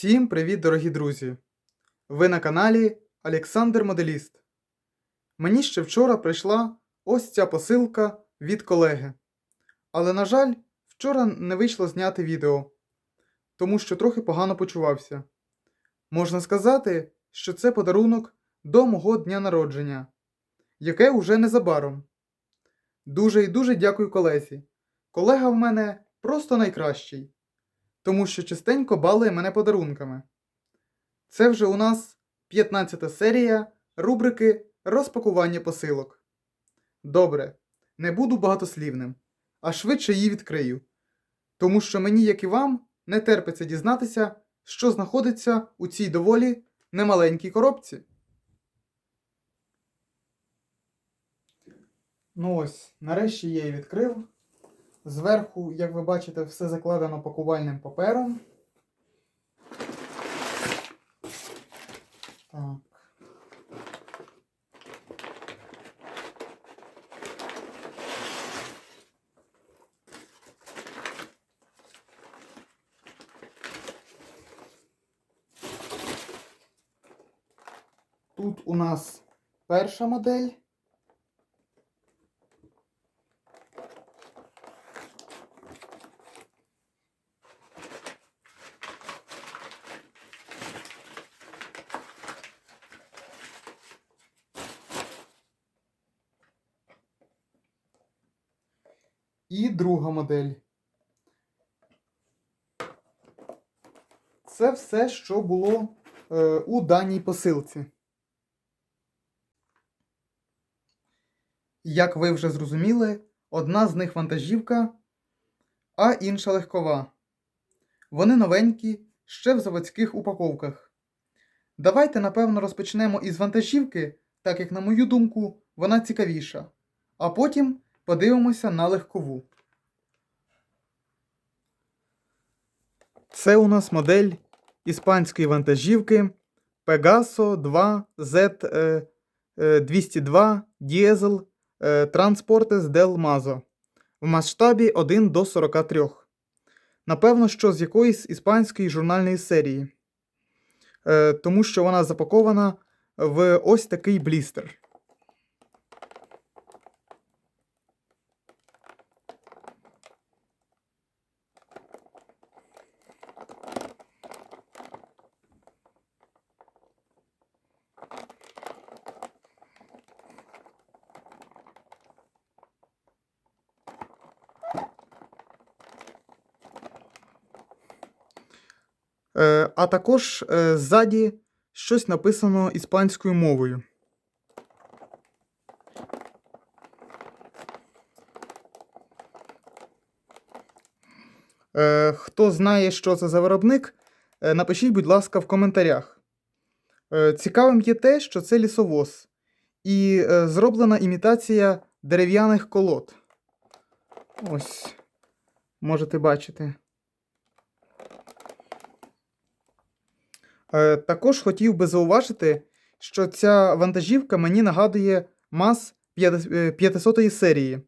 Всім привіт, дорогі друзі! Ви на каналі Олександр Моделіст. Мені ще вчора прийшла ось ця посилка від колеги. Але, на жаль, вчора не вийшло зняти відео, тому що трохи погано почувався. Можна сказати, що це подарунок до мого дня народження, яке уже незабаром. Дуже і дуже дякую колезі. Колега в мене просто найкращий тому що частенько балує мене подарунками. Це вже у нас 15 серія рубрики розпакування посилок. Добре, не буду багатослівним, а швидше її відкрию, тому що мені, як і вам, не терпиться дізнатися, що знаходиться у цій доволі немаленькій коробці. Ну ось, нарешті я її відкрив. Зверху, як ви бачите, все закладено пакувальним папером. Так. Тут у нас перша модель. І друга модель. Це все, що було е, у даній посилці. Як ви вже зрозуміли, одна з них вантажівка, а інша легкова. Вони новенькі, ще в заводських упаковках. Давайте, напевно, розпочнемо із вантажівки, так як, на мою думку, вона цікавіша. А потім подивимося на легкову. Це у нас модель іспанської вантажівки Pegaso 2 Z202 Diesel Transportes del Mazo в масштабі 1 до 43. Напевно, що з якоїсь іспанської журнальної серії. Е, Тому що вона запакована в ось такий блістер. А також е, ззаді щось написано іспанською мовою. Е, хто знає, що це за виробник, е, напишіть, будь ласка, в коментарях. Е, цікавим є те, що це лісовоз і е, зроблена імітація дерев'яних колод. Ось, можете бачити. Також хотів би зауважити, що ця вантажівка мені нагадує МАЗ 500 серії.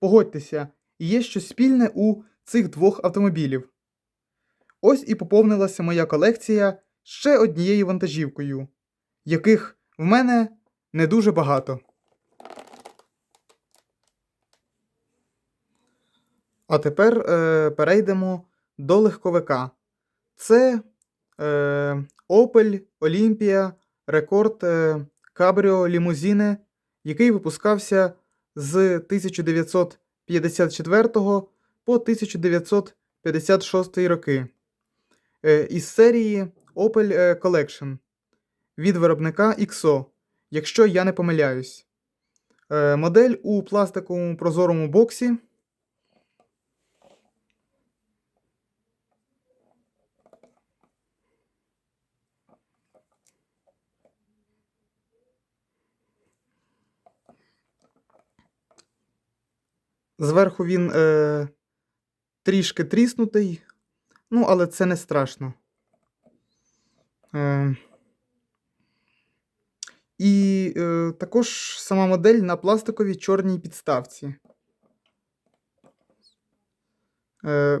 Погодьтеся, є щось спільне у цих двох автомобілів. Ось і поповнилася моя колекція ще однією вантажівкою, яких в мене не дуже багато. А тепер е, перейдемо до легковика. Це е, Opel Olympia Record е, Cabrio Limousine, який випускався з 1954 по 1956 роки е, із серії Opel е, Collection від виробника XO, якщо я не помиляюсь. Е, Модель у пластиковому прозорому боксі. Зверху він е, трішки тріснутий, ну, але це не страшно. Е, і е, також сама модель на пластиковій чорній підставці. Е,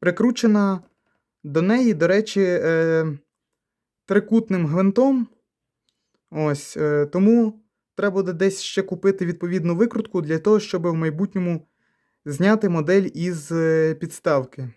Прикручена до неї, до речі, е, трикутним гвинтом. Ось, е, тому треба буде десь ще купити відповідну викрутку для того, щоб в майбутньому зняти модель із е, підставки.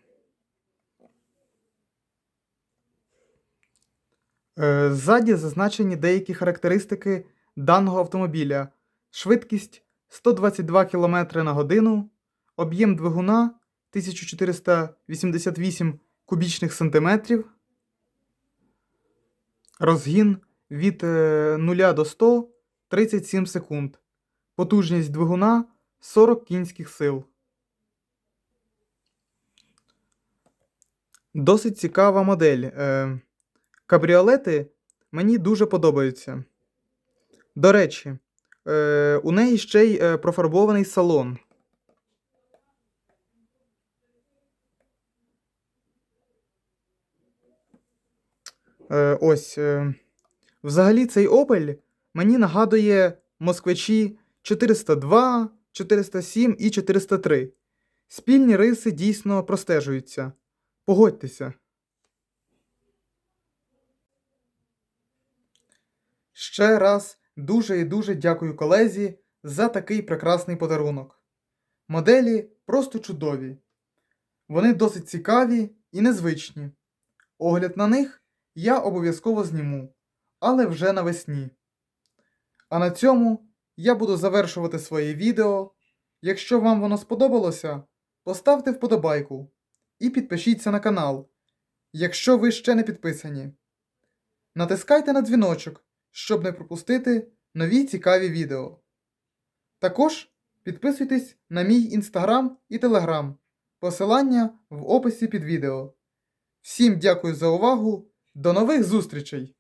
Е, Ззаді зазначені деякі характеристики даного автомобіля. Швидкість 122 км на годину, об'єм двигуна 1488 кубічних сантиметрів, розгін від е, 0 до 100 37 секунд, потужність двигуна 40 кінських сил. Досить цікава модель. Е, Кабріолети мені дуже подобаються. До речі, е, у неї ще й е, профарбований салон. Е, ось. Е, взагалі, цей Opel мені нагадує москвичі 402, 407 і 403. Спільні риси дійсно простежуються. Погодьтеся. Ще раз дуже і дуже дякую колезі за такий прекрасний подарунок. Моделі просто чудові. Вони досить цікаві і незвичні. Огляд на них я обов'язково зніму, але вже навесні. А на цьому я буду завершувати своє відео. Якщо вам воно сподобалося, поставте вподобайку і підпишіться на канал, якщо ви ще не підписані. Натискайте на дзвіночок, щоб не пропустити нові цікаві відео. Також підписуйтесь на мій інстаграм і телеграм. Посилання в описі під відео. Всім дякую за увагу. До нових зустрічей!